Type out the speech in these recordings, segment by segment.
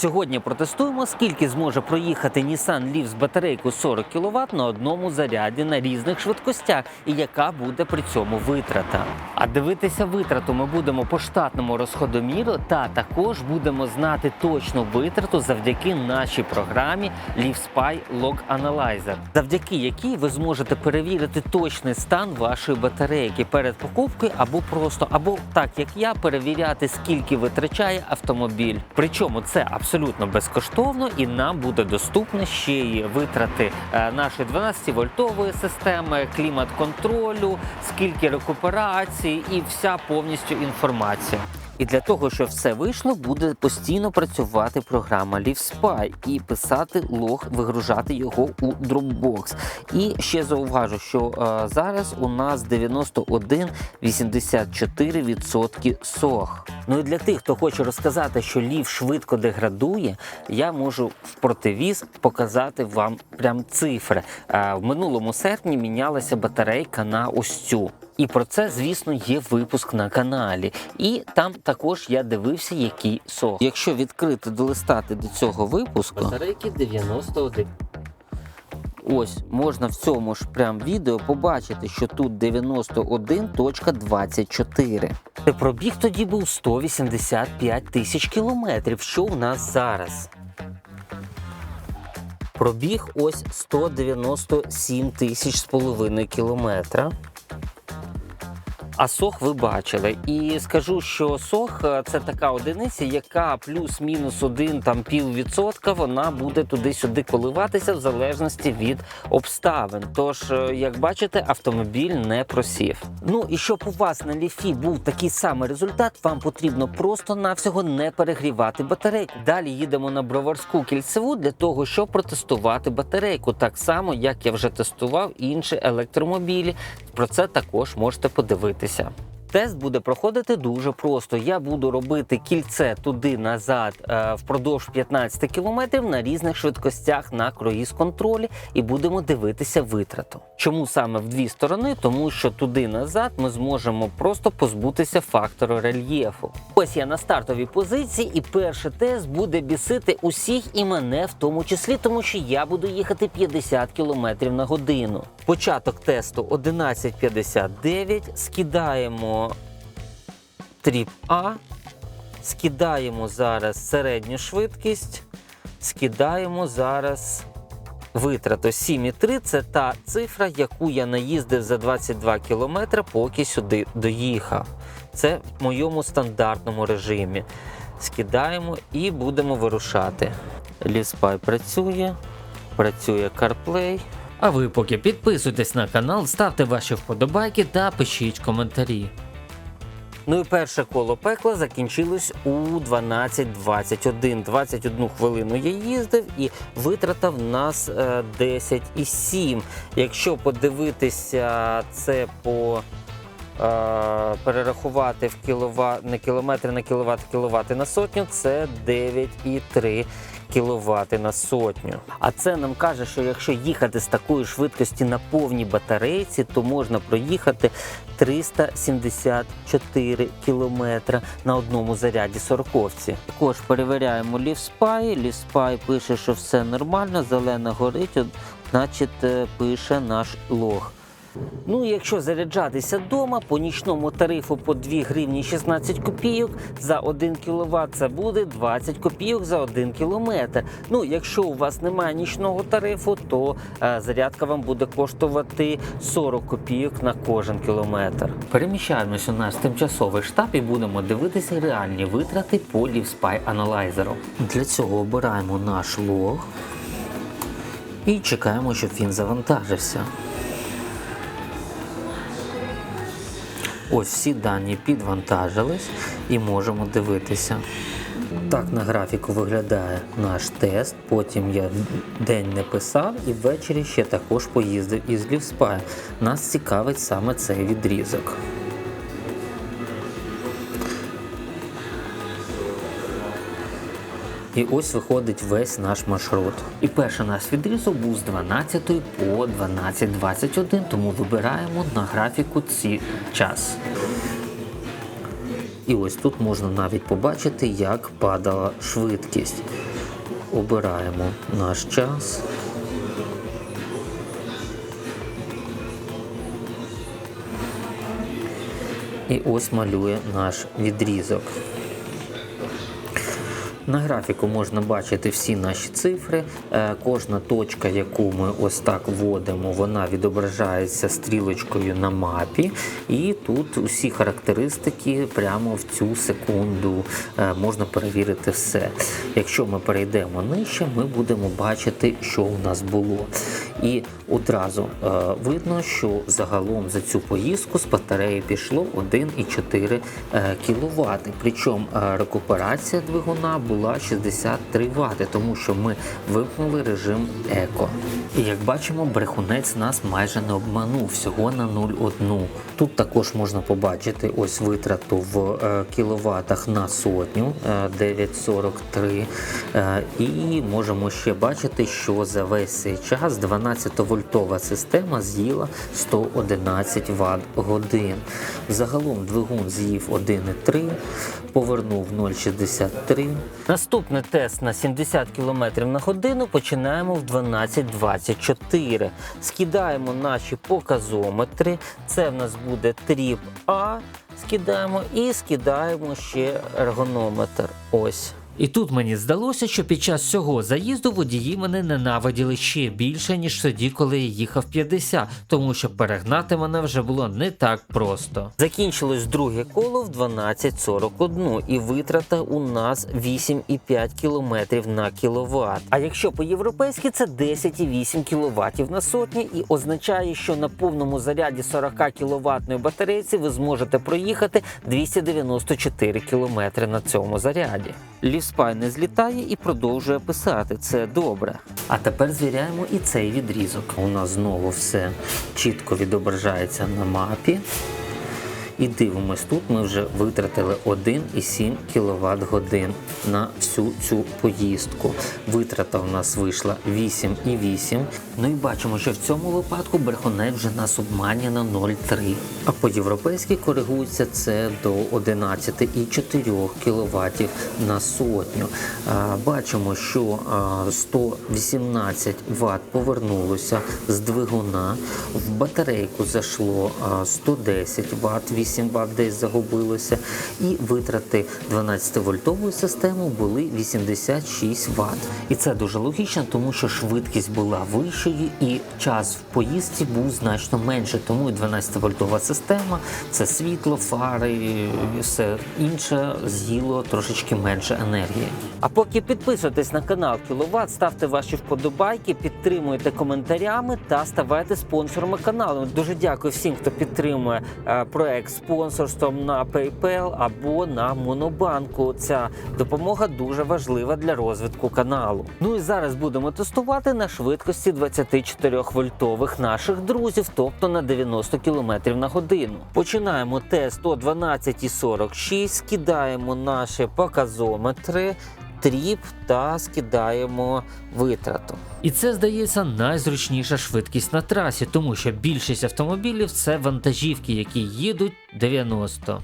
Сьогодні протестуємо, скільки зможе проїхати Nissan Leaf з батарейкою 40 кВт на одному заряді на різних швидкостях, і яка буде при цьому витрата. А дивитися витрату ми будемо по штатному розходоміру, та також будемо знати точну витрату завдяки нашій програмі LeafSpy Log Analyzer, завдяки якій ви зможете перевірити точний стан вашої батарейки перед покупкою або просто, або так як я, перевіряти, скільки витрачає автомобіль. Причому це абсолютно безкоштовно і нам буде доступно ще й витрати е, нашої 12-вольтової системи, клімат-контролю, скільки рекуперації і вся повністю інформація. І для того, щоб все вийшло, буде постійно працювати програма LeafSpy і писати лог, вигружати його у Dropbox. І ще зауважу, що е, зараз у нас 91,84% сох. Ну і для тих, хто хоче розказати, що лів швидко деградує, я можу в противіз показати вам прям цифри. Е, в минулому серпні мінялася батарейка на ось цю. І про це, звісно, є випуск на каналі. І там також я дивився, який сох. Якщо відкрити долистати до цього випуску, батарейки 91. Ось можна в цьому ж прям відео побачити, що тут 91.24. Це Пробіг тоді був 185 тисяч кілометрів. Що в нас зараз? Пробіг ось 197 тисяч з половиною кілометра. А сох ви бачили. І скажу, що сох е, це така одиниця, яка плюс-мінус один там піввідсотка, вона буде туди-сюди коливатися в залежності від обставин. Тож, е, як бачите, автомобіль не просів. Ну і щоб у вас на ліфі був такий самий результат, вам потрібно просто-навсього не перегрівати батарейку. Далі їдемо на броварську кільцеву для того, щоб протестувати батарейку, так само як я вже тестував інші електромобілі. Про це також можете подивитися підписатися. Тест буде проходити дуже просто. Я буду робити кільце туди-назад е, впродовж 15 кілометрів на різних швидкостях на круїз контролі і будемо дивитися витрату. Чому саме в дві сторони? Тому що туди-назад ми зможемо просто позбутися фактору рельєфу. Ось я на стартовій позиції, і перший тест буде бісити усіх і мене в тому числі, тому що я буду їхати 50 км на годину. Початок тесту 11.59. Скидаємо тріп А, скидаємо зараз середню швидкість, скидаємо зараз витрату 7,3. Це та цифра, яку я наїздив за 22 км, поки сюди доїхав. Це в моєму стандартному режимі. Скидаємо і будемо вирушати. Ліспай працює, працює CarPlay. А ви поки підписуйтесь на канал, ставте ваші вподобайки та пишіть коментарі. Ну і перше коло пекла закінчилось у 12.21. 21 хвилину я їздив і витрата в нас е, 10,7. Якщо подивитися це по е, перерахувати в кіловат, не кілометри на кіловат, кіловати на сотню, це 9,3 кіловати на сотню. А це нам каже, що якщо їхати з такої швидкості на повній батарейці, то можна проїхати 374 кілометри на одному заряді сороковці. Також перевіряємо лівспай. Лівспай пише, що все нормально, зелена горить, значить е, пише наш лог. Ну, якщо заряджатися вдома по нічному тарифу по 2 гривні 16 копійок за 1 кВт, це буде 20 копійок за 1 кілометр. Ну, якщо у вас немає нічного тарифу, то е, зарядка вам буде коштувати 40 копійок на кожен кілометр. Переміщаємось у наш тимчасовий штаб і будемо дивитися реальні витрати по LiveSpy аналайзеру. Для цього обираємо наш лог і чекаємо, щоб він завантажився. Ось всі дані підвантажились і можемо дивитися. Так на графіку виглядає наш тест. Потім я день не писав і ввечері ще також поїздив із ЛівСПА. Нас цікавить саме цей відрізок. І ось виходить весь наш маршрут. І перший наш відрізок був з 12 по 12.21, тому вибираємо на графіку ці час. І ось тут можна навіть побачити, як падала швидкість. обираємо наш час. І ось малює наш відрізок. На графіку можна бачити всі наші цифри. Е, Кожна точка, яку ми ось так вводимо, вона відображається стрілочкою на мапі. І тут усі характеристики прямо в цю секунду е, можна перевірити все. Якщо ми перейдемо нижче, ми будемо бачити, що у нас було. І одразу е, видно, що загалом за цю поїздку з батареї пішло 1,4 кВт. Причому е, рекуперація двигуна була 63 Вт, тому що ми вимкнули режим еко. І як бачимо, брехунець нас майже не обманув всього на 0,1. Тут також можна побачити ось витрату в е, кіловатах на сотню е, 9,43. Е, І можемо ще бачити, що за весь цей час 12-вольтова система з'їла 111 Вт годин. Загалом двигун з'їв 1,3, повернув 0,63. Наступний тест на 70 км на годину починаємо в 12.24. Скидаємо наші показометри. Це в нас буде тріп А. Скидаємо і скидаємо ще ергонометр. Ось. І тут мені здалося, що під час цього заїзду водії мене ненавиділи ще більше, ніж тоді, коли я їхав 50, тому що перегнати мене вже було не так просто. Закінчилось друге коло в 12.41 і витрата у нас 8,5 км на кіловат. А якщо по-європейськи це 10,8 кВт на сотні і означає, що на повному заряді 40 кВт батарейці ви зможете проїхати 294 км на цьому заряді. Ліспай не злітає і продовжує писати. Це добре. А тепер звіряємо і цей відрізок. У нас знову все чітко відображається на мапі. І дивимось, тут ми вже витратили 1,7 кВт годин на всю цю поїздку. Витрата в нас вийшла 8,8. Ну і бачимо, що в цьому випадку брехунець вже нас обманює на 0,3. А по-європейськи коригується це до 11,4 кВт на сотню. Бачимо, що а, 118 Вт повернулося з двигуна. В батарейку зайшло а, 110 Вт, 8 Вт десь загубилося. І витрати 12-вольтової системи були 86 Вт. І це дуже логічно, тому що швидкість була вищою і час в поїздці був значно менше. Тому і 12-вольтова система це світло, фари, все інше з'їло трошечки менше енергії. А поки підписуйтесь на канал Кіловат, ставте ваші вподобайки, підтримуйте коментарями та ставайте спонсорами каналу. Дуже дякую всім, хто підтримує е, проект спонсорством на PayPal або на Монобанку. Ця допомога дуже важлива для розвитку каналу. Ну і зараз будемо тестувати на швидкості 24 вольтових наших друзів, тобто на 90 км на годину. Починаємо тест о 12.46, скидаємо наші показометри. Тріп та скидаємо витрату. І це здається найзручніша швидкість на трасі, тому що більшість автомобілів це вантажівки, які їдуть 90.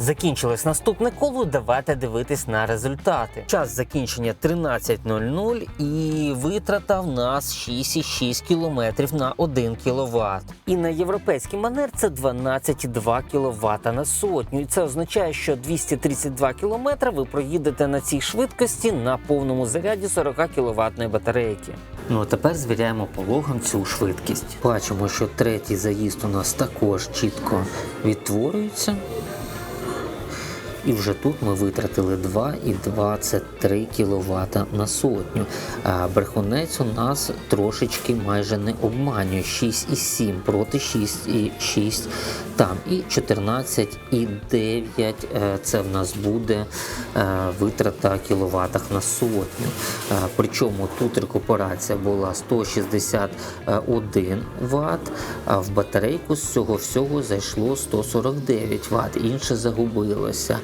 Закінчилось наступне коло. Давайте дивитись на результати. Час закінчення 13.00 і витрата в нас 6,6 км на 1 кВт. І на європейський манер це 12,2 кВт на сотню. І це означає, що 232 км ви проїдете на цій швидкості на повному заряді 40 кВт батарейки. Ну а тепер звіряємо пологом цю швидкість. Бачимо, що третій заїзд у нас також чітко відтворюється. І вже тут ми витратили 2,23 кВт на сотню. А брехунець у нас трошечки майже не обманює 6,7 проти 6,6 там. І 14,9 е, це в нас буде е, витрата кіловатах на сотню. Е, Причому тут рекуперація була 161 Вт, а в батарейку з цього всього зайшло 149 Вт, інше загубилося.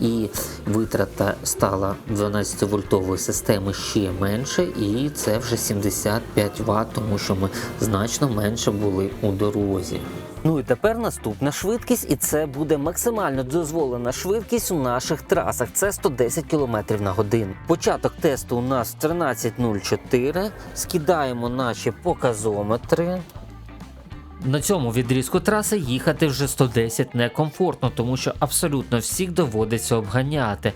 І витрата стала 12-вольтової системи ще менше, і це вже 75 Вт, тому що ми значно менше були у дорозі. Ну і тепер наступна швидкість, і це буде максимально дозволена швидкість у наших трасах. Це 110 км на годину. Початок тесту у нас 13.04. Скидаємо наші показометри. На цьому відрізку траси їхати вже 110 некомфортно, тому що абсолютно всіх доводиться обганяти.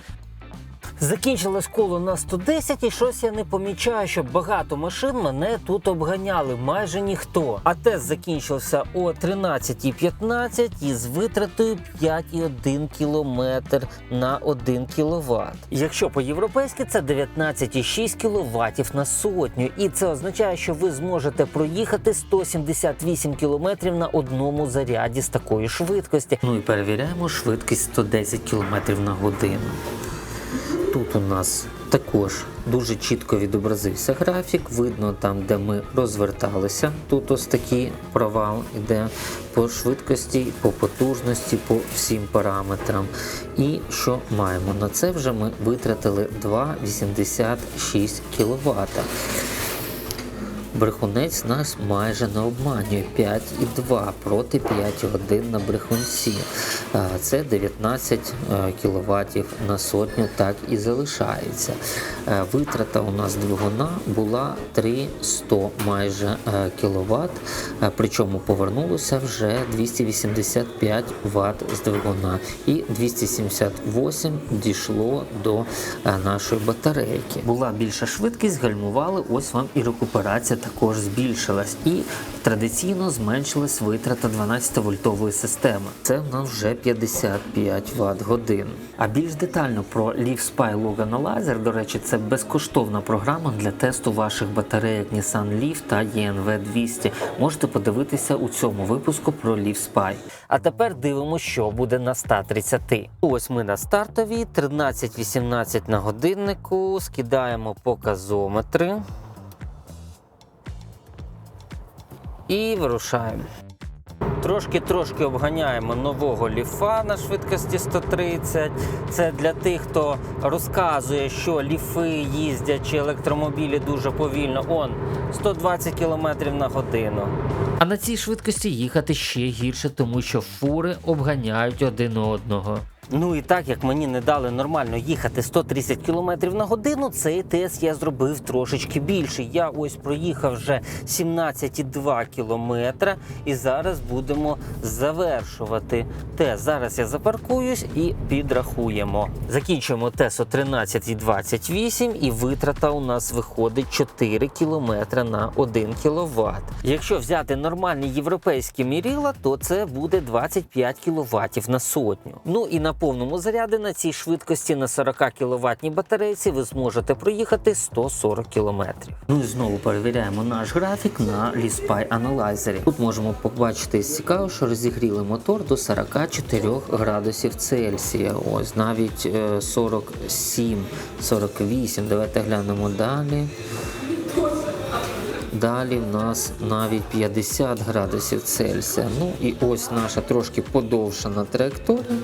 Закінчилось коло на 110 і щось я не помічаю, що багато машин мене тут обганяли, майже ніхто. А тест закінчився о 13.15 із витратою 5,1 км на 1 кВт. Якщо по-європейськи це 19,6 кВт на сотню. І це означає, що ви зможете проїхати 178 км на одному заряді з такої швидкості. Ну і перевіряємо швидкість 110 км на годину. Тут у нас також дуже чітко відобразився графік. Видно там, де ми розверталися. Тут ось такий провал іде по швидкості, по потужності, по всім параметрам. І що маємо? На це вже ми витратили 2,86 кВт. Брехунець нас майже не обманює 5,2 проти 5,1 на брехунці. Е, Це 19 кВт на сотню, так і залишається. Е, Витрата у нас двигуна була 300 майже кВт, причому повернулося вже 285 Вт з двигуна і 278 дійшло до е, нашої батарейки. Була більша швидкість, гальмували, ось вам і рекуперація також збільшилась. І традиційно зменшилась витрата 12-вольтової системи. Це в нас вже 55 Вт годин. А більш детально про LeafSpy Logan Analyzer, до речі, це безкоштовна програма для тесту ваших батарейок Nissan Leaf та ENV 200. Можете подивитися у цьому випуску про LeafSpy. А тепер дивимося, що буде на 130. Ось ми на стартовій, 13-18 на годиннику, скидаємо показометри. І вирушаємо. Трошки-трошки обганяємо нового ліфа на швидкості 130. Це для тих, хто розказує, що ліфи їздять чи електромобілі дуже повільно. Он 120 км на годину. А на цій швидкості їхати ще гірше, тому що фури обганяють один одного. Ну і так як мені не дали нормально їхати 130 км на годину, цей тест я зробив трошечки більше. Я ось проїхав вже 17,2 км і зараз будемо завершувати тест. Зараз я запаркуюсь і підрахуємо. Закінчуємо тест о 13,28 і витрата у нас виходить 4 км на 1 кВт. Якщо взяти нормальні європейські міріла, то це буде 25 кВт на сотню. Ну і на повному заряді на цій швидкості на 40 кВт батарейці ви зможете проїхати 140 км. Ну і знову перевіряємо наш графік на Analyzer. Тут можемо побачити цікаво, що розігріли мотор до 44 градусів Цельсія. Ось навіть е, 47, 48. Давайте глянемо далі. Далі в нас навіть 50 градусів Цельсія. Ну і ось наша трошки подовшена траєкторія.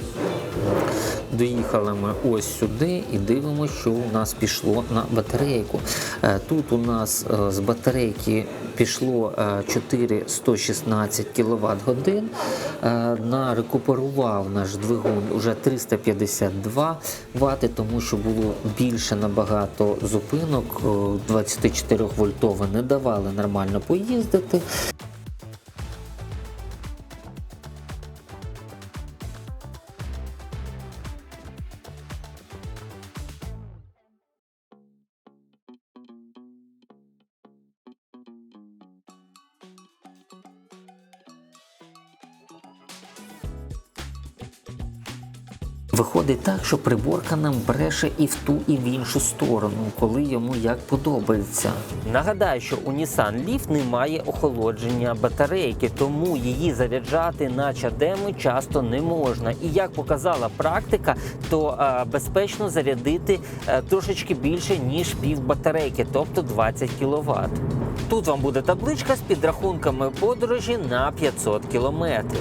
Доїхали ми ось сюди і дивимося, що у нас пішло на батарейку. Е, Тут у нас е, з батарейки пішло е, 4116 кВт годин. На рекуперував наш двигун вже 352 Вт, тому що було більше набагато зупинок. 24 вольтове не давали нормально поїздити. Виходить так, що приборка нам бреше і в ту, і в іншу сторону, коли йому як подобається. Нагадаю, що у Nissan Leaf немає охолодження батарейки, тому її заряджати на чадеми часто не можна. І як показала практика, то е, безпечно зарядити е, трошечки більше ніж пів батарейки, тобто 20 кВт. Тут вам буде табличка з підрахунками подорожі на 500 кілометрів.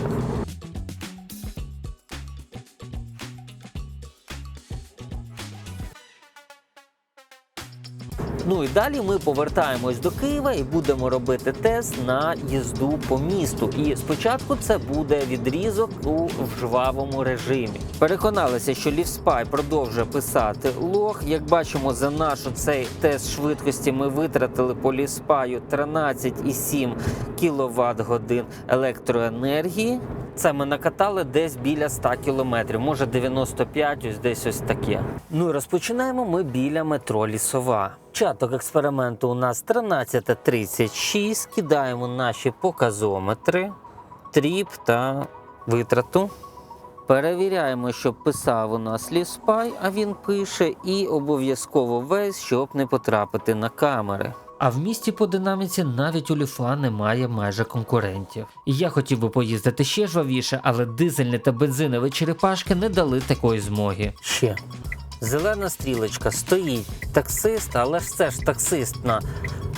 Ну і далі ми повертаємось до Києва і будемо робити тест на їзду по місту. І спочатку це буде відрізок у жвавому режимі. Переконалися, що Лівспай продовжує писати лог. Як бачимо, за наш цей тест швидкості ми витратили по Лівспаю 13,7 кВт годин електроенергії. Це ми накатали десь біля 100 кілометрів, може 95, ось десь ось таке. Ну і розпочинаємо ми біля метро Лісова. Початок експерименту у нас 13.36. Кидаємо наші показометри, тріп та витрату. Перевіряємо, щоб писав у нас ліспай, а він пише, і обов'язково весь, щоб не потрапити на камери. А в місті по динаміці навіть у Ліфа немає майже конкурентів. І я хотів би поїздити ще жвавіше, але дизельні та бензинові черепашки не дали такої змоги. Ще. Зелена стрілочка стоїть таксист, але це ж таксист на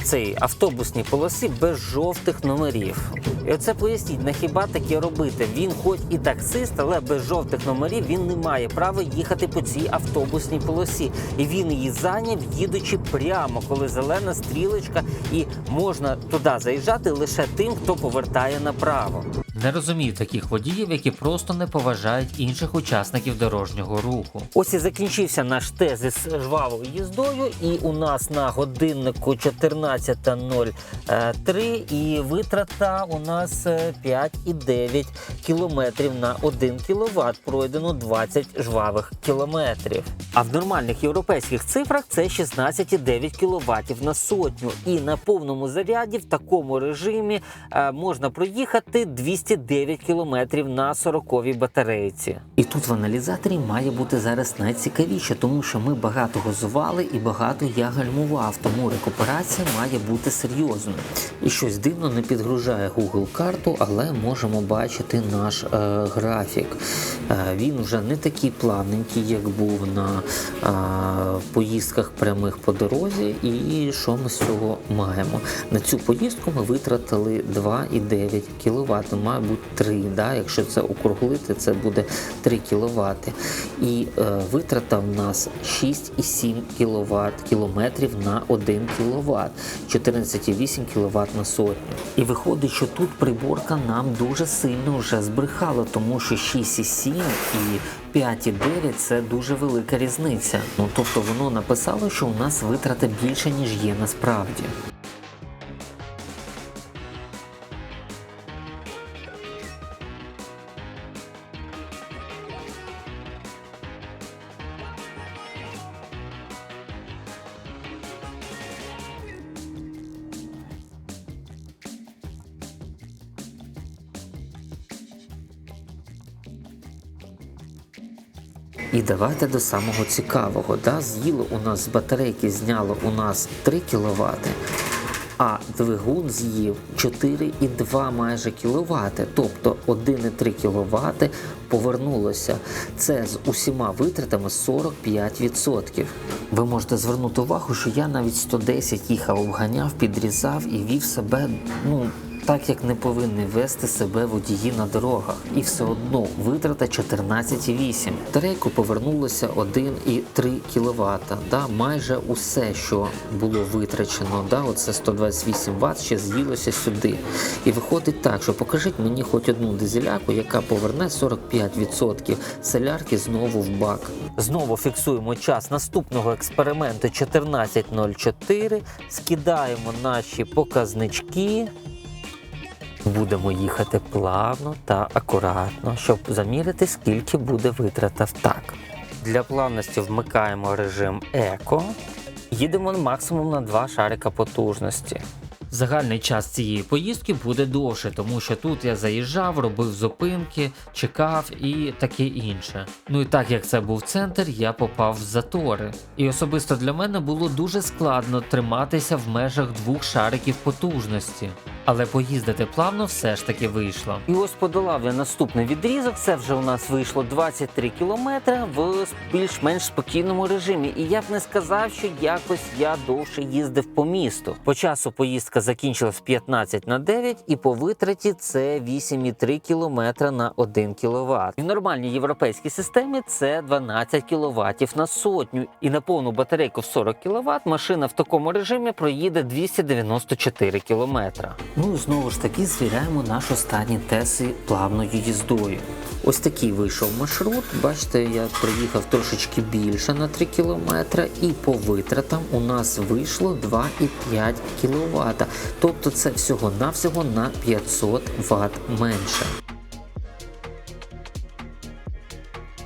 цій автобусній полосі без жовтих номерів. І оце поясніть, на хіба таке робити? Він хоч і таксист, але без жовтих номерів він не має права їхати по цій автобусній полосі. І він її зайняв, їдучи прямо, коли зелена стрілочка, і можна туди заїжджати лише тим, хто повертає направо. Не розумію таких водіїв, які просто не поважають інших учасників дорожнього руху. Ось і закінчився наш тест із жвавою їздою, і у нас на годиннику 14.03 і витрата у нас е, 5,9 кілометрів на 1 кВт. Пройдено 20 жвавих кілометрів. А в нормальних європейських цифрах це 16,9 кВт на сотню. І на повному заряді в такому режимі е, можна проїхати 209 км на 40 батарейці. І тут в аналізаторі має бути зараз найцікавіше, тому що ми багато газували і багато я гальмував, тому рекуперація має бути серйозною. І щось дивно не підгружає Google карту, але можемо бачити наш е, графік. Е, він вже не такий плавненький, як був на е, поїздках прямих по дорозі. І що ми з цього маємо? На цю поїздку ми витратили 2,9 кВт. Ну, бути 3, да? якщо це округлити, це буде 3 кВт. І е, витрата в нас 6,7 кВт кілометрів на 1 кВт, 14,8 кВт на сотню. І виходить, що тут приборка нам дуже сильно вже збрехала, тому що 6,7 і 5,9 це дуже велика різниця. Ну тобто воно написало, що у нас витрата більше, ніж є насправді. Давайте до самого цікавого. Да? З'їло у нас з батарейки, зняло у нас 3 кВт, а двигун з'їв 4,2 майже кВт, тобто 1,3 кВт повернулося. Це з усіма витратами 45%. Ви можете звернути увагу, що я навіть 110 їхав, обганяв, підрізав і вів себе, ну так як не повинні вести себе водії на дорогах. І все одно витрата 14,8. Батарейку повернулося 1,3 кВт. Да? Майже усе, що було витрачено, да? оце 128 Вт, ще з'їлося сюди. І виходить так, що покажіть мені хоч одну дизеляку, яка поверне 45% солярки знову в бак. Знову фіксуємо час наступного експерименту 14.04. Скидаємо наші показнички. Будемо їхати плавно та акуратно, щоб замірити, скільки буде витрата в так. Для плавності вмикаємо режим еко. Їдемо максимум на два шарика потужності. Загальний час цієї поїздки буде довше, тому що тут я заїжджав, робив зупинки, чекав і таке інше. Ну і так як це був центр, я попав в затори. І особисто для мене було дуже складно триматися в межах двох шариків потужності. Але поїздити плавно все ж таки вийшло. І ось подолав я наступний відрізок. Це вже у нас вийшло 23 кілометри в більш-менш спокійному режимі. І я б не сказав, що якось я довше їздив по місту. По часу поїздка закінчилась 15 на 9, і по витраті це 8,3 км на 1 кВт. В нормальній європейській системі це 12 кВт на сотню. І на повну батарейку в 40 кВт машина в такому режимі проїде 294 км. Ну і знову ж таки звіряємо наш останній тест плавною їздою. Ось такий вийшов маршрут. Бачите, я проїхав трошечки більше на 3 кілометри, і по витратам у нас вийшло 2,5 кВт. Тобто це всього-навсього на 500 Вт менше.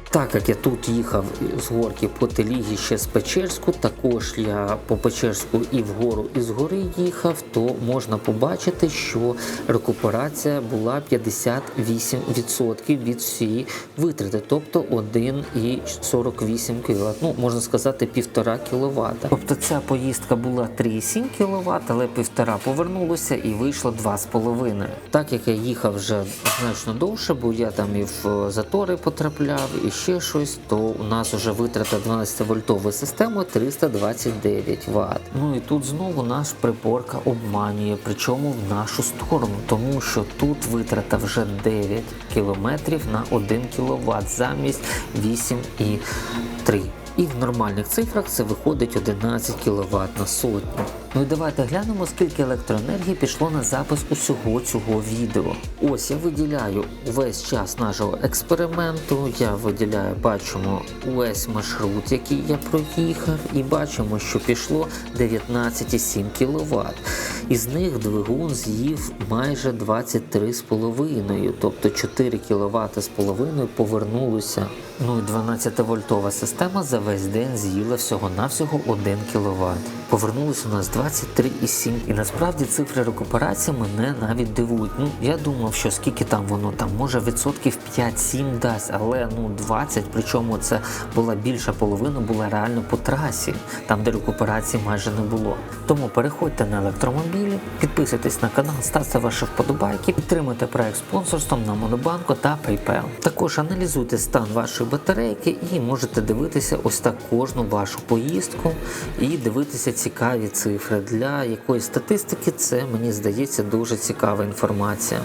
Так як я тут їхав з горки по Телігі ще з Печерську, також я по Печерську і вгору, і згори їхав, то можна побачити, що рекуперація була 58% від всієї витрати, тобто 1,48 кВт. Ну, можна сказати, 1,5 кВт. Тобто ця поїздка була 3,7 кВт, але 1,5 повернулося і вийшло 2,5. Так як я їхав вже значно довше, бо я там і в затори потрапляв, і ще щось, то у нас вже витрата 12 вольтової системи 329 Вт. Ну і тут знову наш приборка обманює, причому в нашу сторону, тому що тут витрата вже 9 км на 1 кВт замість 8,3. І в нормальних цифрах це виходить 11 кВт на сотню. Ну і давайте глянемо, скільки електроенергії пішло на запис усього цього відео. Ось я виділяю весь час нашого експерименту. Я виділяю, бачимо увесь маршрут, який я проїхав, і бачимо, що пішло 19,7 кВт. Із них двигун з'їв майже 23,5, тобто 4 кВт з половиною повернулося. Ну і 12-вольтова система за весь день з'їла всього-навсього 1 кВт. Повернулося у нас 23,7. І насправді цифри рекуперації мене навіть дивують. Ну я думав, що скільки там воно там може відсотків 5-7 дасть, але ну 20, причому це була більша половина, була реально по трасі, там де рекуперації майже не було. Тому переходьте на електромобілі, підписуйтесь на канал, ставте ваші вподобайки, підтримуйте проект спонсорством на Монобанку та PayPal. Також аналізуйте стан вашої батарейки і можете дивитися ось так кожну вашу поїздку і дивитися цікаві Для якоїсь статистики це мені здається дуже цікава інформація.